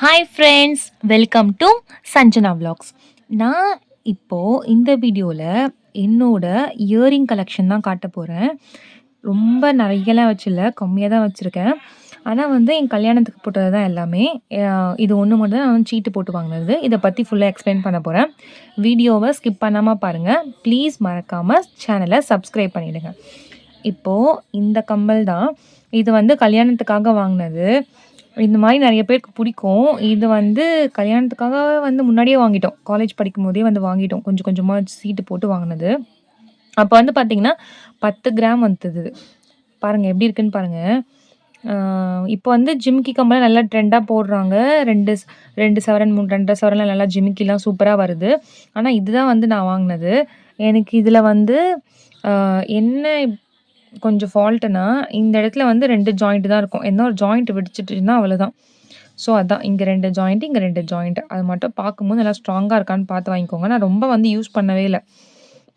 Hi friends welcome to Sanjana vlogs. நான் இப்போது இந்த வீடியோவில் என்னோட இயரிங் கலெக்ஷன் தான் காட்ட போகிறேன் ரொம்ப நிறையலாம் வச்சில்ல கம்மியாக தான் வச்சுருக்கேன். ஆனால் வந்து என் கல்யாணத்துக்கு போட்டது தான் எல்லாமே. இது ஒன்று மட்டும் தான் நான் வந்து சீட்டு போட்டு வாங்கினது. இதை பற்றி ஃபுல்லாக எக்ஸ்பிளைன் பண்ண போகிறேன் வீடியோவை ஸ்கிப் பண்ணாமல் பாருங்கள் ப்ளீஸ் மறக்காமல் சேனலை சப்ஸ்கிரைப் பண்ணிவிடுங்க இப்போது இந்த கம்மல் தான். இது வந்து கல்யாணத்துக்காக வாங்கினது. இந்த மாதிரி நிறைய பேருக்கு பிடிக்கும். இது வந்து கல்யாணத்துக்காக வந்து முன்னாடியே வாங்கிட்டோம். காலேஜ் படிக்கும் போதே வந்து வாங்கிட்டோம். கொஞ்சம் கொஞ்சமாக சீட்டு போட்டு வாங்கினது. அப்போ வந்து பார்த்தீங்கன்னா பத்து கிராம் வந்தது. பாருங்கள் எப்படி இருக்குன்னு பாருங்கள் இப்போ வந்து ஜிமிக்கி கம்பெல்லாம் நல்லா ட்ரெண்டாக போடுறாங்க. ரெண்டு ரெண்டு சவரன் மூணு ரெண்டரை சவரன்லாம் நல்லா ஜிமிக்கிலாம் சூப்பராக வருது. ஆனால் இதுதான் வந்து நான் வாங்கினது. எனக்கு இதில் வந்து என்ன கொஞ்சம் ஃபால்ட்டுனா இந்த இடத்துல வந்து ரெண்டு ஜாயிண்ட் தான் இருக்கும். என்ன ஒரு ஜாயிண்ட் வெடிச்சிட்டுன்னா அவ்வளோதான் ஸோ அதான். இங்கே ரெண்டு ஜாயிண்ட் இங்கே ரெண்டு ஜாயிண்ட் அது மட்டும் பார்க்கும்போது நல்லா ஸ்ட்ராங்காக இருக்கான்னு பார்த்து வாங்கிக்கோங்க. நான் ரொம்ப வந்து யூஸ் பண்ணவே இல்லை.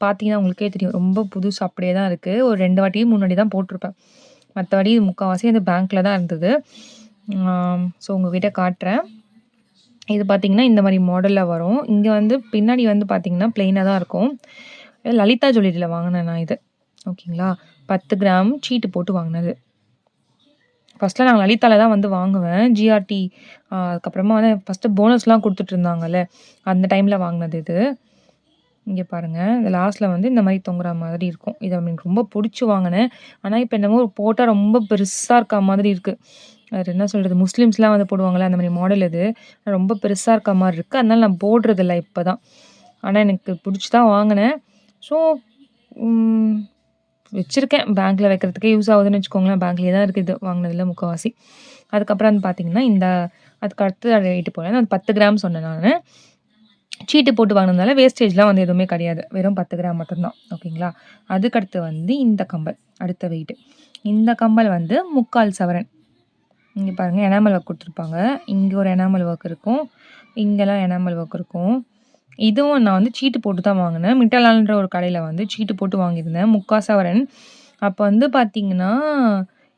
பார்த்தீங்கன்னா உங்களுக்கே தெரியும். ரொம்ப புதுசு அப்படியே தான் இருக்குது ஒரு ரெண்டு வாட்டியும் முன்னாடி தான் போட்டிருப்பேன். மற்றபடி முக்கால்வாசி அந்த பேங்க்கில் தான் இருந்தது. ஸோ உங்ககிட்ட காட்டுறேன். இது பார்த்தீங்கன்னா இந்த மாதிரி மாடலில் வரும். இங்கே வந்து பின்னாடி வந்து பார்த்தீங்கன்னா ப்ளெயினாக தான் இருக்கும். லலிதா ஜுவல்லரியில் வாங்கினேன் நான் இது. ஓகேங்களா? பத்து கிராம் சீட்டு போட்டு வாங்கினது. ஃபஸ்ட்டில் நாங்கள் லலிதாவில் தான் வந்து வாங்குவேன். ஜிஆர்டி அதுக்கப்புறமா வந்து ஃபஸ்ட்டு போனஸ்லாம் கொடுத்துட்டு இருந்தாங்கல்ல அந்த டைமில் வாங்கினது இது. இங்கே பாருங்கள் இந்த லாஸ்ட்டில் வந்து இந்த மாதிரி தொங்குற மாதிரி இருக்கும். இதை எனக்கு ரொம்ப பிடிச்சி வாங்கினேன். ஆனால் இப்போ என்னமோ போட்டால் ரொம்ப பெருசாக இருக்க மாதிரி இருக்குது அது என்ன சொல்கிறது முஸ்லீம்ஸ்லாம் வந்து போடுவாங்கள்ல அந்த மாதிரி மாடல் இது. ரொம்ப பெருசாக இருக்க மாதிரி இருக்குது அதனால நான் போடுறதில்ல இப்போ தான் ஆனால் எனக்கு பிடிச்சி தான் வாங்கினேன். ஸோ வச்சுருக்கேன். பேங்க்கில் வைக்கிறதுக்கே யூஸ் ஆகுதுன்னு வச்சுக்கோங்களேன். பேங்க்லேயே தான் இருக்குது இது வாங்கினதில் முக்கால்வாசி. அதுக்கப்புறம் வந்து பார்த்தீங்கன்னா இந்த அதுக்கு அடுத்து ரேட்டு போகிறேன் அது பத்து கிராம் சொன்னேன் நான். சீட்டு போட்டு வாங்கினதுனால வேஸ்டேஜ்லாம் வந்து எதுவுமே கிடையாது. வெறும் பத்து கிராம் மட்டும்தான். ஓகேங்களா அதுக்கடுத்து வந்து இந்த கம்பல். அடுத்த வெயிட்டு இந்த கம்பல் வந்து முக்கால் சவரன். இங்கே பாருங்கள் எனாமல் ஒர்க் கொடுத்துருப்பாங்க. இங்கே ஒரு எனாமல் ஒர்க் இருக்கும். இங்கெல்லாம் எனாமல் ஒர்க் இருக்கும். இதுவும் நான் வந்து சீட்டு போட்டு தான் வாங்கினேன். மிட்டலான்ற ஒரு கடையில் வந்து சீட்டு போட்டு வாங்கியிருந்தேன். முக்கால் சவரன் அப்போ வந்து பார்த்திங்கன்னா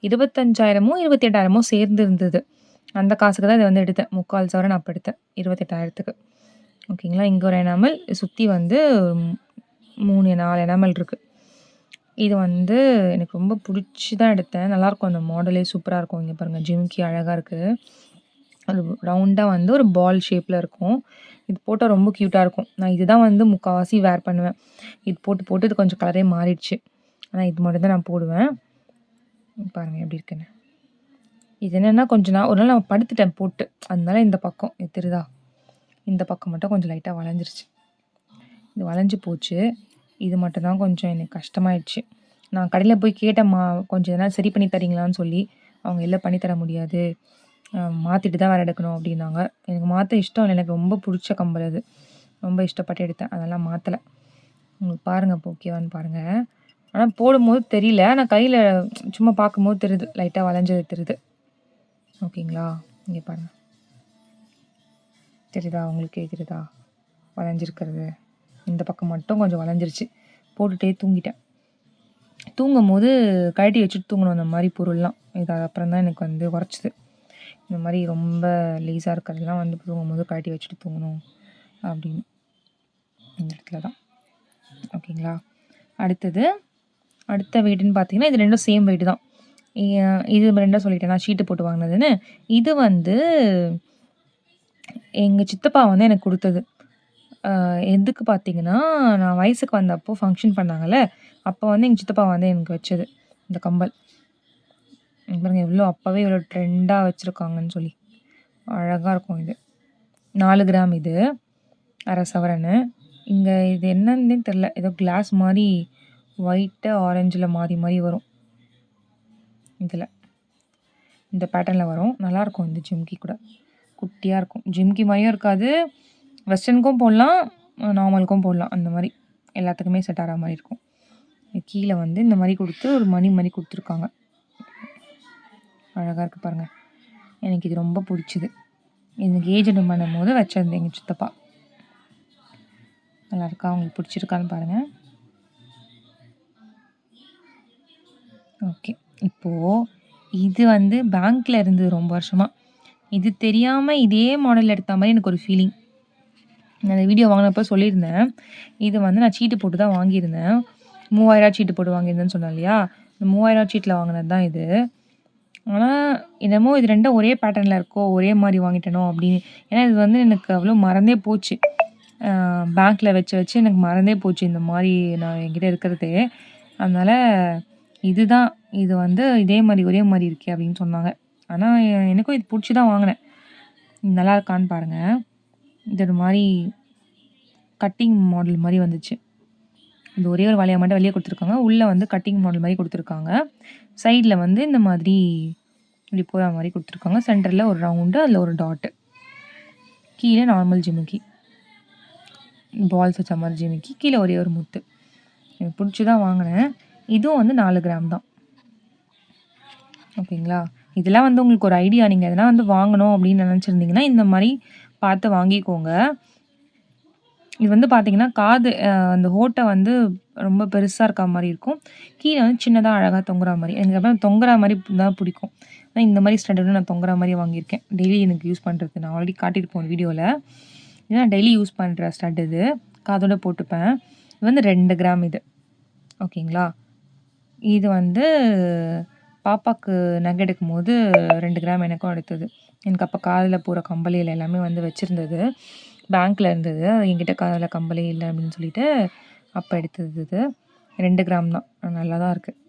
இருபத்தஞ்சாயிரமோ இருபத்தெட்டாயிரமோ சேர்ந்து இருந்தது அந்த காசுக்கு தான் இதை வந்து எடுத்தேன். முக்கால் சவரன் அப்போ எடுத்தேன். இருபத்தெட்டாயிரத்துக்கு. ஓகேங்களா? இங்கே ஒரு எனாமல் சுற்றி வந்து மூணு நாலு எனாமல் இருக்குது இது வந்து எனக்கு ரொம்ப பிடிச்சி தான் எடுத்தேன். நல்லாயிருக்கும் அந்த மாடலே சூப்பராக இருக்கும். இங்கே பாருங்கள் ஜிமிக்கி அழகாக இருக்குது அது ரவுண்டாக வந்து ஒரு பால் ஷேப்பில் இருக்கும். இது போட்டால் ரொம்ப க்யூட்டாக இருக்கும். நான் இதுதான் வந்து முக்கால்வாசி வேர் பண்ணுவேன். இது போட்டு போட்டு இது கொஞ்சம் கலரே மாறிடுச்சு. ஆனால் இது மட்டும் தான் நான் போடுவேன். பாருங்கள் எப்படி இருக்குன்னு. இது என்னென்னா கொஞ்ச நாள் ஒரு நாள் நான் படுத்துட்டேன் போட்டு. அதனால இந்த பக்கம் இது தெரியுதா? இந்த பக்கம் மட்டும் கொஞ்சம் லைட்டாக வளைஞ்சிருச்சு. இது வளைஞ்சு போச்சு. இது மட்டும் தான் கொஞ்சம் எனக்கு கஷ்டமாயிடுச்சு. நான் கடையில் போய் கேட்டேம்மா கொஞ்சம் எதனால் சரி பண்ணி தரீங்களான்னு சொல்லி. அவங்க எல்லாம் பண்ணி தர முடியாது. மாற்றிட்டு தான் வேறு எடுக்கணும் அப்படின்னாங்க. எனக்கு மாற்ற இஷ்டம் இல்லை. எனக்கு ரொம்ப பிடிச்ச கம்பல் அது. ரொம்ப இஷ்டப்பட்டு எடுத்தேன். அதெல்லாம் மாற்றலை உங்களுக்கு பாருங்கள் இப்போ ஓகேவான்னு பாருங்கள் ஆனால் போடும்போது தெரியல. ஆனால் கையில் சும்மா பார்க்கும்போது தெரியுது. லைட்டாக வளைஞ்சது தெரியுது. ஓகேங்களா? இங்கே பாருங்கள் தெரியுதா? உங்களுக்கு கேட்குறதா வளைஞ்சிருக்கிறது. இந்த பக்கம் மட்டும் கொஞ்சம் வளைஞ்சிருச்சு. போட்டுட்டே தூங்கிட்டேன். தூங்கும் போது கழட்டி வச்சுட்டு தூங்கணும். அந்த மாதிரி பொருள்லாம். இது அப்புறம் தான் எனக்கு வந்து உரைச்சிது இந்த மாதிரி ரொம்ப லேஸாக இருக்கிறதுலாம் வந்து தூங்கும் போது கழட்டி வச்சுட்டு தூங்கணும் அப்படின்னு இந்த இடத்துல தான். ஓகேங்களா அடுத்தது அடுத்த வெயிட்டுன்னு பார்த்தீங்கன்னா இது ரெண்டும் சேம் வெயிட் தான். இது ரெண்டும் சொல்லிட்டேன் நான் ஷீட்டு போட்டு வாங்கினதுன்னு. இது வந்து எங்கள் சித்தப்பா வந்து எனக்கு கொடுத்தது. எதுக்கு பார்த்தீங்கன்னா நான் வயசுக்கு வந்தப்போ ஃபங்க்ஷன் பண்ணாங்கல்ல அப்போ வந்து எங்கள் சித்தப்பா வந்து எனக்கு வச்சது இந்த கம்பல். பாருங்க எவ்வளோ அப்போவே இவ்வளோ ட்ரெண்டாக வச்சுருக்காங்கன்னு சொல்லி. அழகாக இருக்கும் இது. நாலு கிராம் இது அரை சவரனு. இங்கே இது என்னன்னே தெரில ஏதோ கிளாஸ் மாதிரி ஒயிட்டு ஆரஞ்சில் மாறி மாறி வரும். இதில். இந்த பேட்டர்னில் வரும். நல்லாயிருக்கும் இந்த ஜிம்கி கூட. குட்டியாக இருக்கும். ஜிம்கி மாதிரியும் இருக்காது. வெஸ்டர்னுக்கும் போடலாம் நார்மலுக்கும் போடலாம். அந்த மாதிரி. எல்லாத்துக்குமே செட் ஆகிற மாதிரி இருக்கும். கீழே வந்து இந்த மாதிரி கொடுத்து ஒரு மணி மாதிரி கொடுத்துருக்காங்க. அழகாக இருக்குது பாருங்கள் எனக்கு இது ரொம்ப பிடிச்சிது. எனக்கு ஏஜென்ட் பண்ணும் போது வச்சிருந்தேன் எங்கள் சித்தப்பா. நல்லாயிருக்கா அவங்களுக்கு உங்களுக்கு பிடிச்சிருக்கான்னு பாருங்கள் ஓகே இப்போது இது வந்து பேங்க்கில் இருந்தது ரொம்ப வருஷமாக இது தெரியாமல் இதே மாடல் எடுத்த மாதிரி எனக்கு ஒரு ஃபீலிங் நான் அந்த வீடியோ வாங்கினப்போ சொல்லியிருந்தேன். இது வந்து நான் சீட்டு போட்டு தான் வாங்கியிருந்தேன். மூவாயிரம் சீட்டு போட்டு வாங்கியிருந்தேன்னு சொன்னேன் இல்லையா? இந்த மூவாயிரம் சீட்டில் வாங்கினது தான் இது. ஆனால் என்னமோ இது ரெண்டும் ஒரே பேட்டர்னில் இருக்கோ ஒரே மாதிரி வாங்கிட்டனோ அப்படின்னு. ஏன்னா இது வந்து எனக்கு அவ்வளோ மறந்தே போச்சு. பேங்க்கில் வச்சு வச்சு எனக்கு மறந்தே போச்சு இந்த மாதிரி நான் என்கிட்ட இருக்கிறது. அதனால் இதுதான். இது வந்து இதே மாதிரி ஒரே மாதிரி இருக்கே அப்படின்னு சொன்னாங்க. ஆனால் எனக்கும் இது பிடிச்சி தான் வாங்கினேன். நல்லா இருக்கான்னு பாருங்கள் இது ஒரு மாதிரி கட்டிங் மாடல் மாதிரி வந்துச்சு. இந்த ஒரே ஒரு வலையை மட்டும் வெளியே கொடுத்துருக்காங்க. உள்ளே வந்து கட்டிங் மாடல் மாதிரி கொடுத்துருக்காங்க. சைடில் வந்து இந்த மாதிரி இப்படி போகிற மாதிரி கொடுத்துருக்காங்க. சென்டரில் ஒரு ரவுண்டு அதில் ஒரு டாட்டு கீழே நார்மல் ஜிமிக்கி. பால்ஸ் வச்ச மாதிரி ஜிமிக்கி. கீழே ஒரே ஒரு முத்து. எனக்கு பிடிச்சி தான் வாங்கினேன். இதுவும் வந்து நாலு கிராம் தான். ஓகேங்களா? இதெல்லாம் வந்து உங்களுக்கு ஒரு ஐடியா நீங்கள் எதனா வந்து வாங்கணும் அப்படின்னு நினச்சிருந்தீங்கன்னா இந்த மாதிரி பார்த்து வாங்கிக்கோங்க. இது வந்து பார்த்தீங்கன்னா காது அந்த ஹோட்டை வந்து ரொம்ப பெருசாக இருக்க மாதிரி இருக்கும். கீழே வந்து சின்னதாக அழகாக தொங்குற மாதிரி. எனக்கு அப்புறம் தொங்குற மாதிரி தான் பிடிக்கும். ஆனால் இந்த மாதிரி ஸ்டட்டு நான் தொங்குற மாதிரி வாங்கியிருக்கேன். டெய்லி எனக்கு யூஸ் பண்ணுறது நான் ஆல்ரெடி காட்டியிருப்போம் வீடியோவில் ஏன்னா டெய்லி யூஸ் பண்ணுற ஸ்டட் இது. காதோட போட்டுப்பேன். இது வந்து ரெண்டு கிராம் இது. ஓகேங்களா? இது வந்து பாப்பாவுக்கு நகை எடுக்கும் போது ரெண்டு கிராம் எனக்கும் எடுத்தது எனக்கு அப்போ காதில் போகிற கம்பளியில் எல்லாமே வந்து வச்சுருந்தது. பேங்க்கில் இருந்தது. என்கிட்ட காதில் கம்பளி இல்லை அப்படின்னு சொல்லிட்டு அப்போ எடுத்தது இது ரெண்டு கிராம் தான். நல்லா தான் இருக்குது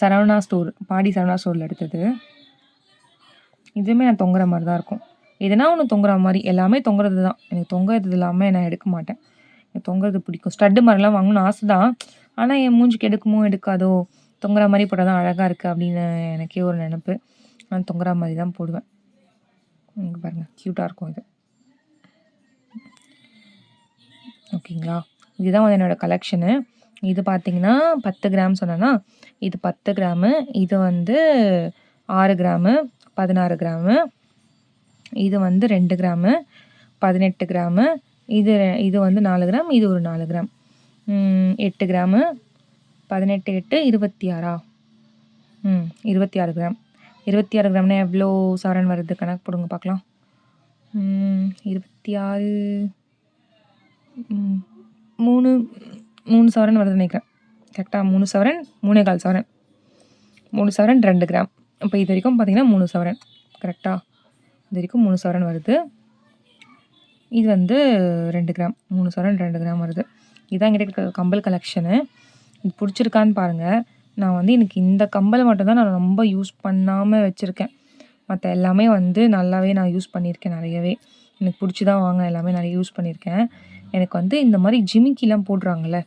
சரவணா ஸ்டோர் பாடி சரவணா ஸ்டோரில் எடுத்தது. இதுவுமே நான் தொங்குற மாதிரி தான் இருக்கும். எதுனா ஒன்று தொங்குற மாதிரி எல்லாமே தொங்குறது தான் எனக்கு தொங்குறது இல்லாமல் நான் எடுக்க மாட்டேன். எனக்கு தொங்குறது பிடிக்கும். ஸ்டட்டு மாதிரிலாம் வாங்கணும்னு ஆசை தான் ஆனால் என் மூஞ்சிக்கு எடுக்குமோ எடுக்காதோ தொங்குற மாதிரி போட்டால் தான் அழகாக இருக்குது அப்படின்னு எனக்கே ஒரு நினப்பு. நான் தொங்குற மாதிரி தான் போடுவேன். இங்கே பாருங்கள் க்யூட்டாக இருக்கும் இது. ஓகேங்களா? இதுதான் வந்து என்னோடய கலெக்ஷனு இது பார்த்திங்கன்னா பத்து கிராம் சொன்னேன்னா இது பத்து கிராமு இது வந்து ஆறு கிராமு பதினாறு கிராமு இது வந்து ரெண்டு கிராமு பதினெட்டு கிராமு இது இது வந்து நாலு கிராம் இது ஒரு நாலு கிராம். எட்டு கிராமு பதினெட்டு எட்டு இருபத்தி ஆறா ம் இருபத்தி ஆறு கிராம். இருபத்தி ஆறு கிராம்னா எவ்வளோ சவரன் வருது கணக்கு போடுங்க பார்க்கலாம் இருபத்தி ஆறு மூணு மூணு சவரன் வருதுன்னு நினைக்கிறேன். கரெக்டாக மூணு சவரன் மூணே கால் சவரன். மூணு சவரன் ரெண்டு கிராம். இப்போ இது வரைக்கும் பார்த்திங்கன்னா மூணு சவரன். கரெக்டாக இது வரைக்கும் மூணு சவரன் வருது. இது வந்து ரெண்டு கிராம். மூணு சவரன் ரெண்டு கிராம் வருது. இதுதான் என்கிட்ட கம்பல் கலெக்ஷனு இது பிடிச்சிருக்கான்னு பாருங்கள் நான் வந்து எனக்கு இந்த கம்பல் மட்டும்தான் நான் ரொம்ப யூஸ் பண்ணாமல் வச்சுருக்கேன். மற்ற எல்லாமே வந்து நல்லாவே நான் யூஸ் பண்ணியிருக்கேன் நிறையவே. எனக்கு பிடிச்சி தான் வாங்க எல்லாமே நிறைய யூஸ் பண்ணியிருக்கேன். எனக்கு வந்து இந்த மாதிரி ஜிமிக்கிலாம் போடுறாங்கல்ல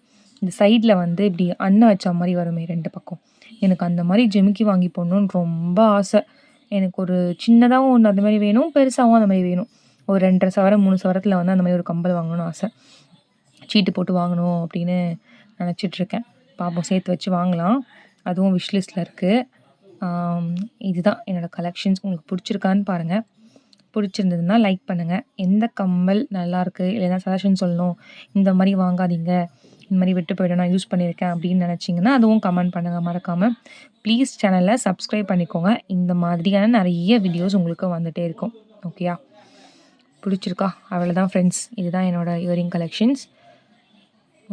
இந்த சைடில் வந்து இப்படி அன்னை வச்ச மாதிரி வருமே ரெண்டு பக்கம். எனக்கு அந்த மாதிரி ஜிமிக்கி வாங்கி போடணுன்னு ரொம்ப ஆசை. எனக்கு ஒரு சின்னதாகவும் ஒன்று அந்த மாதிரி வேணும் பெருசாகவும் அந்த மாதிரி வேணும். ஒரு ரெண்டரை சவரம் மூணு சவரத்தில் வந்து அந்த மாதிரி ஒரு கம்பல் வாங்கணும்னு ஆசை. சீட்டு போட்டு வாங்கணும் அப்படின்னு நினச்சிட்ருக்கேன் பாப்போம் சேர்த்து வச்சு வாங்கலாம். அதுவும் விஷ்லிஸ்டில் இருக்குது இதுதான் என்னோடய கலெக்ஷன்ஸ் உங்களுக்கு பிடிச்சிருக்கான்னு பாருங்கள் பிடிச்சிருந்ததுன்னா லைக் பண்ணுங்கள் எந்த கம்மல் நல்லாயிருக்கு இல்லைன்னா சஜஷன் சொல்லணும் இந்த மாதிரி வாங்காதீங்க இந்த மாதிரி விட்டு போய்டும் நான் யூஸ் பண்ணியிருக்கேன் அப்படின்னு நினச்சிங்கன்னா அதுவும் கமெண்ட் பண்ணுங்கள் மறக்காமல் ப்ளீஸ் சேனலை சப்ஸ்கிரைப் பண்ணிக்கோங்க. இந்த மாதிரியான நிறைய வீடியோஸ் உங்களுக்கு வந்துகிட்டே இருக்கும். ஓகேயா பிடிச்சிருக்கா? அவ்வளோதான் ஃப்ரெண்ட்ஸ் இதுதான் என்னோடய இயரிங் கலெக்ஷன்ஸ்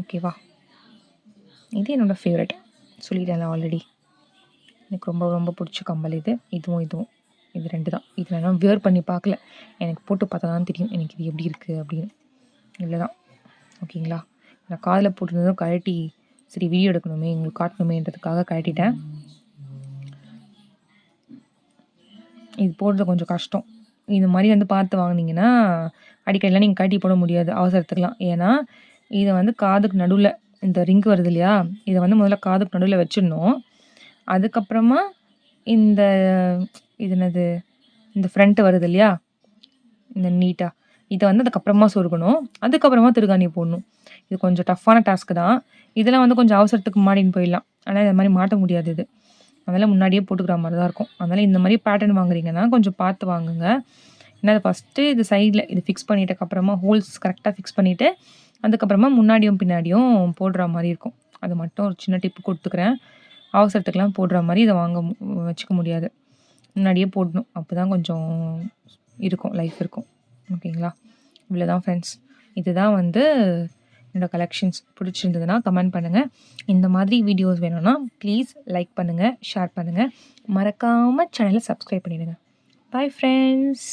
ஓகேவா இது என்னோடய ஃபேவரட் சொல்லிட்டேன் ஆல்ரெடி எனக்கு ரொம்ப ரொம்ப பிடிச்ச கம்பல் இது. இதுவும் இதுவும். இது ரெண்டு தான். இதில் நான் வியர் பண்ணி பார்க்கல. எனக்கு போட்டு பார்த்தா தான் தெரியும். எனக்கு இது எப்படி இருக்குது அப்படின்னு. இல்லை தான். ஓகேங்களா? நான் காதில் போட்டிருந்ததும் கழட்டி சரி வீடியோ எடுக்கணுமே உங்களுக்கு காட்டணுமேன்றதுக்காக கழட்டிட்டேன். இது போடுறது கொஞ்சம் கஷ்டம். இது மாதிரி வந்து பார்த்து வாங்கினீங்கன்னா அடிக்கடிலாம் நீங்கள் கட்டி போட முடியாது. அவசரத்துக்கெலாம் ஏன்னா இதை வந்து காதுக்கு நடுவில் இந்த ரிங்க் வருது இல்லையா? இதை வந்து முதல்ல காதுக்கு நடுவில் வச்சிடணும். அதுக்கப்புறமா இந்த இது என்னது இந்த ஃப்ரண்ட்டு வருது இல்லையா இந்த நீட்டாக இதை வந்து அதுக்கப்புறமா சொருகணும். அதுக்கப்புறமா திருகாணி போடணும். இது கொஞ்சம் டஃப்பான டாஸ்க்கு தான். இதெல்லாம் வந்து கொஞ்சம் அவசரத்துக்கு மாடின்னு போயிடலாம். ஆனால் இந்த மாதிரி மாட்ட முடியாது இது. அதனால் முன்னாடியே போட்டுக்கிற மாதிரி தான் இருக்கும். அதனால் இந்த மாதிரி பேட்டர்ன் வாங்குறீங்கன்னா கொஞ்சம் பார்த்து வாங்குங்க. ஏன்னா அது ஃபஸ்ட்டு இது சைடில் இது ஃபிக்ஸ் பண்ணிட்டக்கப்புறமா ஹோல்ஸ் கரெக்டாக ஃபிக்ஸ் பண்ணிவிட்டு அதுக்கப்புறமா முன்னாடியும் பின்னாடியும் போடுற மாதிரி இருக்கும். அது மட்டும் ஒரு சின்ன டிப்பு கொடுத்துக்கிறேன். அவசரத்துக்கெலாம் போடுற மாதிரி இதை வாங்க வச்சுக்க முடியாது. முன்னாடியே போடணும். அப்போ தான் கொஞ்சம் இருக்கும். லைஃப் இருக்கும். ஓகேங்களா? இவ்வளோ தான் ஃப்ரெண்ட்ஸ் இதுதான் வந்து என்னோடய கலெக்ஷன்ஸ் பிடிச்சிருந்ததுன்னா கமெண்ட் பண்ணுங்கள் இந்த மாதிரி வீடியோஸ் வேணும்னா ப்ளீஸ் லைக் பண்ணுங்கள் ஷேர் பண்ணுங்கள் மறக்காமல் சேனலை சப்ஸ்கிரைப் பண்ணிவிடுங்க பாய் ஃப்ரெண்ட்ஸ்